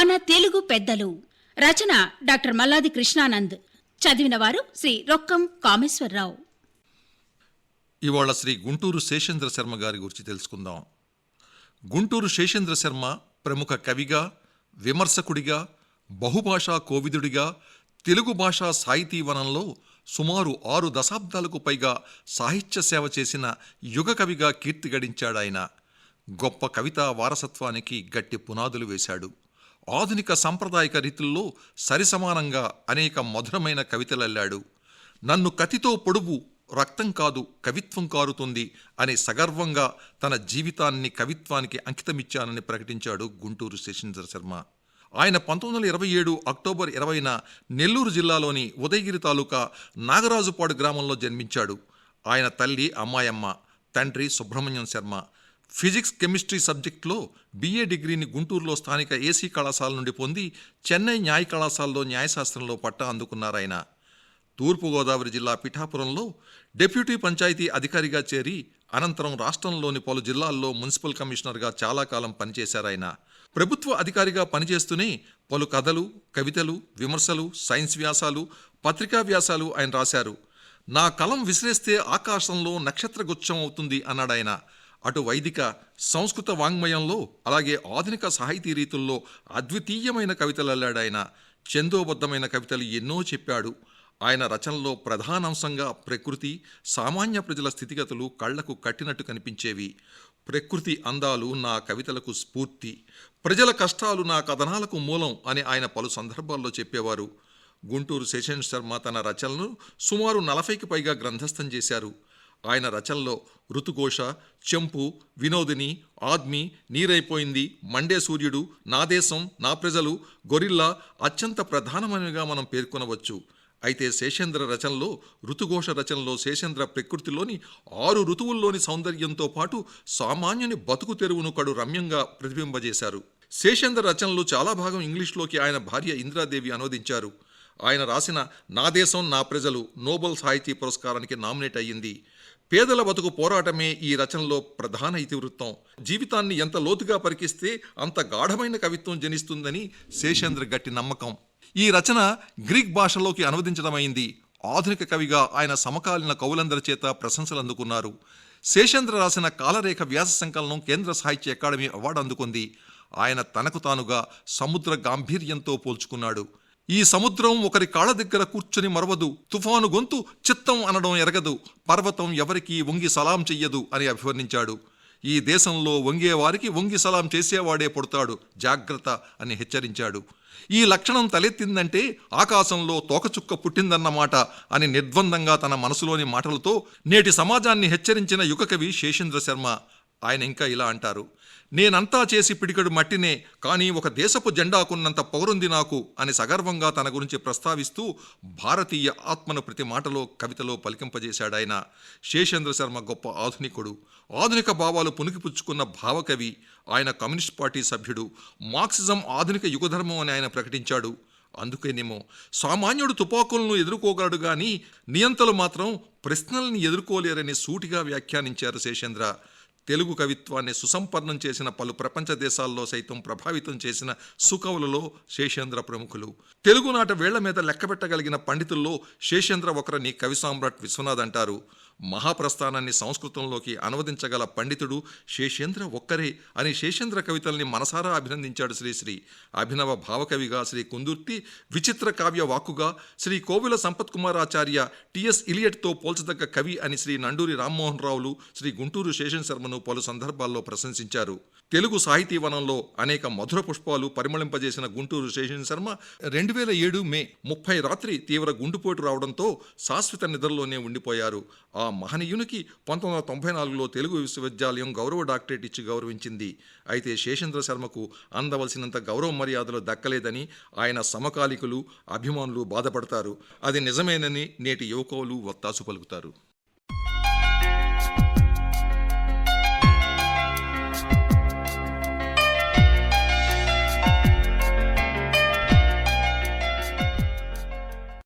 మన తెలుగు పెద్దలు. రచన డాక్టర్ మల్లాది కృష్ణానంద్. చదివిన వారు శ్రీ రొక్కం కామేశ్వరరావు. ఇవాళ శ్రీ గుంటూరు శేషేంద్ర శర్మ గారి గురించి తెలుసుకుందాం. గుంటూరు శేషేంద్ర శర్మ ప్రముఖ కవిగా విమర్శకుడిగా బహుభాషా కోవిదుడిగా తెలుగు భాషా సాహితీవనంలో సుమారు ఆరు దశాబ్దాలకు పైగా సాహిత్య సేవ చేసిన యుగ కవిగా కీర్తి గడించాడాయన. గొప్ప కవితా వారసత్వానికి గట్టి పునాదులు వేశాడు. ఆధునిక సాంప్రదాయక రీతుల్లో సరిసమానంగా అనేక మధురమైన కవితలల్లాడు. నన్ను కతితో పొడువు రక్తం కాదు కవిత్వం కారుతుంది అని సగర్వంగా తన జీవితాన్ని కవిత్వానికి అంకితమిచ్చానని ప్రకటించాడు గుంటూరు శశీంద్ర శర్మ. ఆయన పంతొమ్మిది వందల ఇరవై ఏడు అక్టోబర్ ఇరవైన నెల్లూరు జిల్లాలోని ఉదయగిరి తాలూకా నాగరాజుపాడు గ్రామంలో జన్మించాడు. ఆయన తల్లి అమ్మాయమ్మ తండ్రి సుబ్రహ్మణ్యం శర్మ. ఫిజిక్స్ కెమిస్ట్రీ సబ్జెక్టులో బీఏ డిగ్రీని గుంటూరులో స్థానిక ఏసీ కళాశాల నుండి పొంది చెన్నై న్యాయ కళాశాలలో న్యాయశాస్త్రంలో పట్టా అందుకున్నారాయన తూర్పుగోదావరి జిల్లా పిఠాపురంలో డెప్యూటీ పంచాయతీ అధికారిగా చేరి అనంతరం రాష్ట్రంలోని పలు జిల్లాల్లో మున్సిపల్ కమిషనర్గా చాలా కాలం పనిచేశారాయన ప్రభుత్వ అధికారిగా పనిచేస్తూనే పలు కథలు కవితలు విమర్శలు సైన్స్ వ్యాసాలు పత్రికా వ్యాసాలు ఆయన రాశారు. నా కలం విసిరేస్తే ఆకాశంలో నక్షత్రగుచ్చం అవుతుంది అన్నాడాయన. అటు వైదిక సంస్కృత వాంగ్మయంలో అలాగే ఆధునిక సాహితీ రీతుల్లో అద్వితీయమైన కవితలు అల్లాడాయన చందోబద్ధమైన కవితలు ఎన్నో చెప్పాడు. ఆయన రచనలో ప్రధానాంశంగా ప్రకృతి సామాన్య ప్రజల స్థితిగతులు కళ్ళకు కట్టినట్టు కనిపించేవి. ప్రకృతి అందాలు నా కవితలకు స్ఫూర్తి. ప్రజల కష్టాలు నా కథనాలకు మూలం అని ఆయన పలు సందర్భాల్లో చెప్పేవారు. గుంటూరు శేషన్ శర్మ తన రచనలను సుమారు నలభైకి పైగా గ్రంథస్థం చేశారు. ఆయన రచనలో ఋతుఘోష చెంపు వినోదిని ఆద్మి నీరైపోయింది మండే సూర్యుడు నా దేశం నా ప్రజలు గొరిల్లా అత్యంత ప్రధానమైనవిగా మనం పేర్కొనవచ్చు. అయితే శేషేంద్ర రచనలో ఋతుఘోష రచనలో శేషేంద్ర ప్రకృతిలోని ఆరు ఋతువుల్లోని సౌందర్యంతో పాటు సామాన్యుని బతుకు తెరువును కడు రమ్యంగా ప్రతిబింబజేశారు. శేషేంద్ర రచనలు చాలా భాగం ఇంగ్లీష్లోకి ఆయన భార్య ఇందిరాదేవి అనువదించారు. ఆయన రాసిన నా దేశం నా ప్రజలు నోబెల్ సాహితీ పురస్కారానికి నామినేట్ అయ్యింది. పేదల బతుకు పోరాటమే ఈ రచనలో ప్రధాన ఇతివృత్తం. జీవితాన్ని ఎంత లోతుగా పరికిస్తే అంత గాఢమైన కవిత్వం జనిస్తుందని శేషేంద్ర గట్టి నమ్మకం. ఈ రచన గ్రీక్ భాషలోకి అనువదించడమైంది. ఆధునిక కవిగా ఆయన సమకాలీన కవులందరి చేత ప్రశంసలు అందుకున్నారు శేషేంద్ర రాసిన కాలరేఖ వ్యాస సంకలనం కేంద్ర సాహిత్య అకాడమీ అవార్డు అందుకుంది. ఆయన తనకు తానుగా సముద్ర గాంభీర్యంతో పోల్చుకున్నాడు. ఈ సముద్రం ఒకరి కాళ్ళ దగ్గర కూర్చుని మరవదు. తుఫాను గొంతు చిత్తం అనడం ఎరగదు. పర్వతం ఎవరికీ వంగి సలాం చెయ్యదు అని అభివర్ణించాడు. ఈ దేశంలో వంగే వారికి వంగి సలాం చేసేవాడే పుడతాడు. జాగ్రత్త అని హెచ్చరించాడు. ఈ లక్షణం తలెత్తిందంటే ఆకాశంలో తోకచుక్క పుట్టిందన్నమాట అని నిర్ద్వందంగా తన మనసులోని మాటలతో నేటి సమాజాన్ని హెచ్చరించిన యుగకవి శేషేంద్ర శర్మ. ఆయన ఇంకా ఇలా అంటారు నేనంతా చేసి పిడికడు మట్టినే కానీ ఒక దేశపు జెండాకున్నంత పౌరుంది నాకు అని సగర్వంగా తన గురించి ప్రస్తావిస్తూ భారతీయ ఆత్మను ప్రతి మాటలో కవితలో పలికింపజేశాడాయన శేషేంద్ర శర్మ గొప్ప ఆధునికుడు. ఆధునిక భావాలు పుణికిపుచ్చుకున్న భావకవి ఆయన కమ్యూనిస్ట్ పార్టీ సభ్యుడు. మార్క్సిజం ఆధునిక యుగధర్మం అని ఆయన ప్రకటించాడు. అందుకేనేమో సామాన్యుడు తుపాకులను ఎదుర్కోగలడు కానీ నియంతలు మాత్రం ప్రశ్నల్ని ఎదుర్కోలేరని సూటిగా వ్యాఖ్యానించారు శేషేంద్ర. తెలుగు కవిత్వాన్ని సుసంపన్నం చేసిన పలు ప్రపంచ దేశాల్లో సైతం ప్రభావితం చేసిన సుకవులలో శేషేంద్ర ప్రముఖులు. తెలుగునాట వేళ్ళ మీద లెక్కబెట్టగలిగిన పండితుల్లో శేషేంద్ర ఒకరని కవి సామ్రాట్ విశ్వనాథ్ అంటారు. మహాప్రస్థానాన్ని సంస్కృతంలోకి అనువదించగల పండితుడు శేషేంద్ర ఒక్కరే అని శేషేంద్ర కవితల్ని మనసారా అభినందించాడు శ్రీశ్రీ అభినవ భావకవిగా శ్రీ కుందుర్తి విచిత్ర కావ్య వాక్కుగా శ్రీ కోవిల సంపత్ కుమారాచార్య టిఎస్ ఇలియట్తో పోల్చదగ్గ కవి అని శ్రీ నండూరి రామ్మోహన్ రావులు శ్రీ గుంటూరు శేషన్ శర్మను పలు సందర్భాల్లో ప్రశంసించారు. తెలుగు సాహితీ వనంలో అనేక మధుర పుష్పాలు పరిమళింపజేసిన గుంటూరు శేషన్ శర్మ రెండు వేల ఏడు మే ముప్పై రాత్రి తీవ్ర గుండుపోటు రావడంతో శాశ్వత నిద్రలోనే ఉండిపోయారు. ఆ మహనీయునికి పంతొమ్మిది వందల తొంభై నాలుగులో తెలుగు విశ్వవిద్యాలయం గౌరవ డాక్టరేట్ ఇచ్చి గౌరవించింది. అయితే శేషేంద్ర శర్మకు అందవలసినంత గౌరవ మర్యాదలు దక్కలేదని ఆయన సమకాలికులు అభిమానులు బాధపడతారు. అది నిజమేనని నేటి యువకులు వత్తాసు పలుకుతారు.